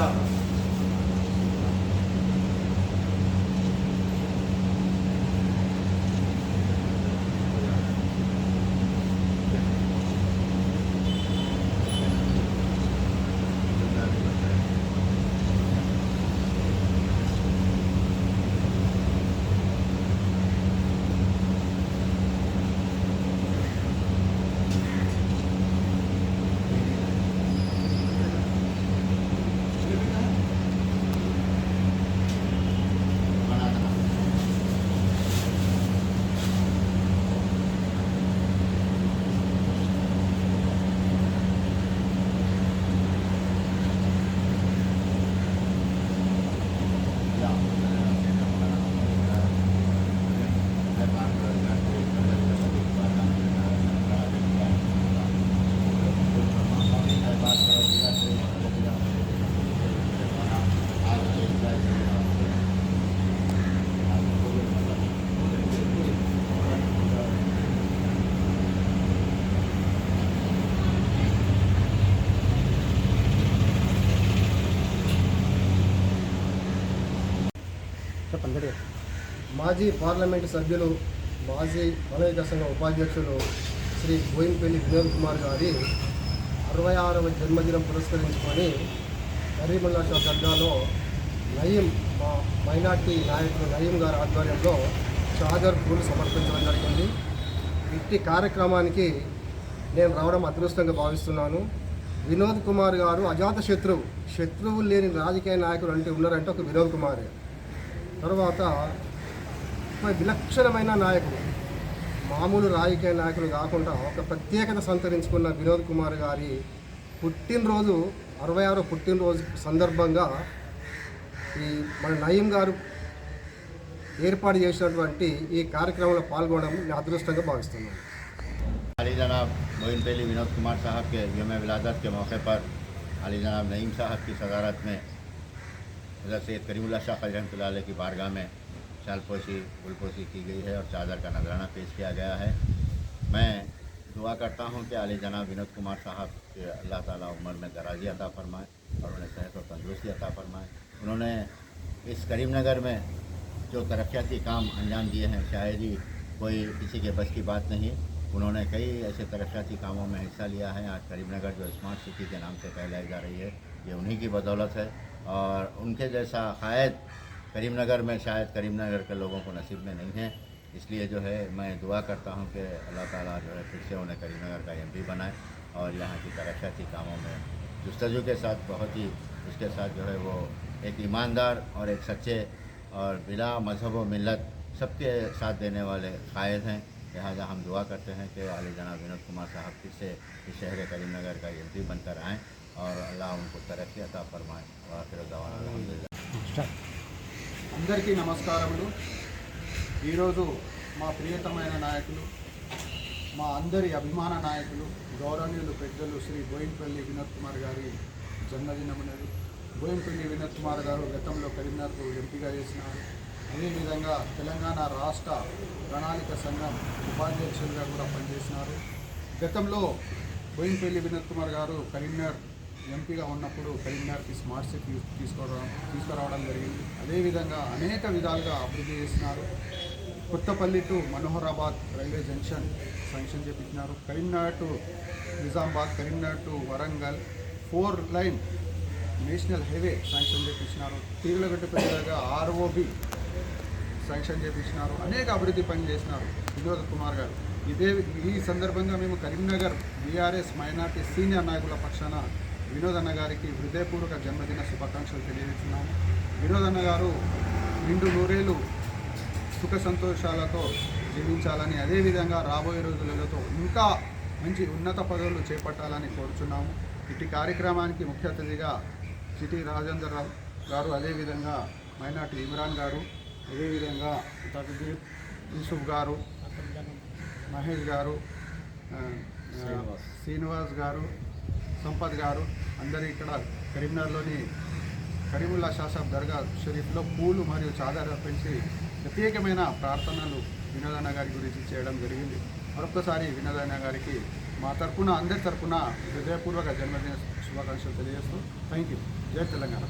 감사합니다. గట్టిగా. మాజీ పార్లమెంటు సభ్యులు మాజీ మనవిక సంఘ ఉపాధ్యక్షులు శ్రీ బోయింపల్లి వినోద్ కుమార్ గారి అరవై ఆరవ జన్మదినం పురస్కరించుకొని కరీముల్లా షా దర్గాలో నయీం మా మైనార్టీ నాయకుడు నయీం గారి ఆధ్వర్యంలో షాజర్ పూలు సమర్పించడం జరిగింది. ఇట్టి కార్యక్రమానికి నేను రావడం అదృష్టంగా భావిస్తున్నాను. వినోద్ కుమార్ గారు అజాత శత్రువు శత్రువులు లేని రాజకీయ నాయకులు అంటే ఉన్నారంటే ఒక వినోద్ కుమారే. తర్వాత ఒక విలక్షణమైన నాయకుడు మామూలు రాజకీయ నాయకులు కాకుండా ఒక ప్రత్యేకత సంతరించుకున్న వినోద్ కుమార్ గారి పుట్టినరోజు అరవై ఆరో పుట్టినరోజు సందర్భంగా ఈ మన నయీం గారు ఏర్పాటు చేసినటువంటి ఈ కార్యక్రమంలో పాల్గొనడం నేను అదృష్టంగా భావిస్తున్నాను अली जनाब मोइन पेली विनोद कुमार साहब के योम विलादत के मौके पर अली जनाब नईम साहब की सदारत में हज़रत सैद करीमुल्ला शाह खजरत की बारगाह में शालपोशी, गुलपोशी की गई है और चादर का नजराना पेश किया गया है। मैं दुआ करता हूँ कि अली जनाब विनोद कुमार साहब के अल्लाह ताला उम्र में दराजी अता फरमाए और उन्हें सेहत और तंदुरुस्ती अता फरमाए। उन्होंने इस करीमनगर में जो तरक्याती काम अंजाम दिए हैं, शायद ही कोई किसी के बस की बात नहीं। उन्होंने कई ऐसे तरक्याती कामों में हिस्सा लिया है। आज करीमनगर जो स्मार्ट सिटी के नाम से कहलाई जा रही है, ये उन्हीं की बदौलत है। और उनके जैसा शायद करीमनगर में शायद करीमनगर के लोगों को नसीब में नहीं है। इसलिए जो है, मैं दुआ करता हूँ कि अल्लाह ताला जो है, फिर से उन्हें करीमनगर का एमपी बनाए और यहाँ की तरक्याती कामों में जस्तजू के साथ, बहुत ही उसके साथ जो है, वो एक ईमानदार और एक सच्चे और बिला मज़हब व मिलत सबके साथ देने वाले कायद हैं। लिहाजा हम दुआ करते हैं कि अली जनाब विनोद कुमार साहब फिर से इस शहर करीमनगर का एम बनकर आएँ। और अल्लाह उनको तरक्की अता फरमाए और फिर अलहमदिल्ला స్టార్ట్. అందరికీ నమస్కారములు ఈరోజు మా ప్రియతమైన నాయకులు మా అందరి అభిమాన నాయకులు గౌరవనీయులు పెద్దలు శ్రీ బోయినపల్లి వినోద్ కుమార్ గారి జన్మదినమున్నది బోయినపల్లి వినోద్ కుమార్ గారు గతంలో కరీంనగర్కు ఎంపీగా చేసినారు అదేవిధంగా తెలంగాణ రాష్ట్ర ప్రణాళిక సంఘం ఉపాధ్యక్షులుగా కూడా పనిచేసినారు గతంలో బోయినపల్లి వినోద్ కుమార్ గారు కరీంనగర్ ఎంపీగా ఉన్నప్పుడు కరీంనగర్కి స్మార్ట్ సిటీ తీసుకురావడం తీసుకురావడం జరిగింది. అదేవిధంగా అనేక విధాలుగా అభివృద్ధి చేసినారు. Kothapalli to Manoharabad railway junction sanction చేపించినారు. Karimnagar to Nizamabad Karimnagar to Warangal four line national highway sanction చేపించినారు. తీగలగడ్డపల్లిగా ఆర్ఓబి శాంక్షన్ చేపించినారు. అనేక అభివృద్ధి పనులు చేసినారు వినోద్ కుమార్ గారు. ఇదే ఈ సందర్భంగా మేము కరీంనగర్ బీఆర్ఎస్ మైనార్టీ సీనియర్ నాయకుల పక్షాన వినోద్ అన్న గారికి హృదయపూర్వక జన్మదిన శుభాకాంక్షలు తెలియజేస్తున్నాము. వినోద్ అన్న గారు నిండు నూరేళ్ళు సుఖ సంతోషాలతో జీవించాలని అదేవిధంగా రాబోయే రోజులలో ఇంకా మంచి ఉన్నత పదవులు చేపట్టాలని కోరుచున్నాము. ఇటు కార్యక్రమానికి ముఖ్య అతిథిగా సిటీ రాజేందర్ రావు గారు అదేవిధంగా మైనార్టీ ఇమ్రాన్ గారు అదేవిధంగా తకదీర్ యూసుఫ్ గారు మహేష్ గారు శ్రీనివాస్ గారు సంపత్ గారు అందరూ ఇక్కడ కరీంనగర్లోని కరీముల్లా షాసాబ్ దర్గా షరీఫ్లో పూలు మరియు చాదర పెంచి ప్రత్యేకమైన ప్రార్థనలు వినోదన్న గారి గురించి చేయడం జరిగింది. మరొకసారి వినోదన్న గారికి మా తరఫున అందరి తరఫున హృదయపూర్వక జన్మదిన శుభాకాంక్షలు తెలియజేస్తూ థ్యాంక్ యూ జై తెలంగాణ.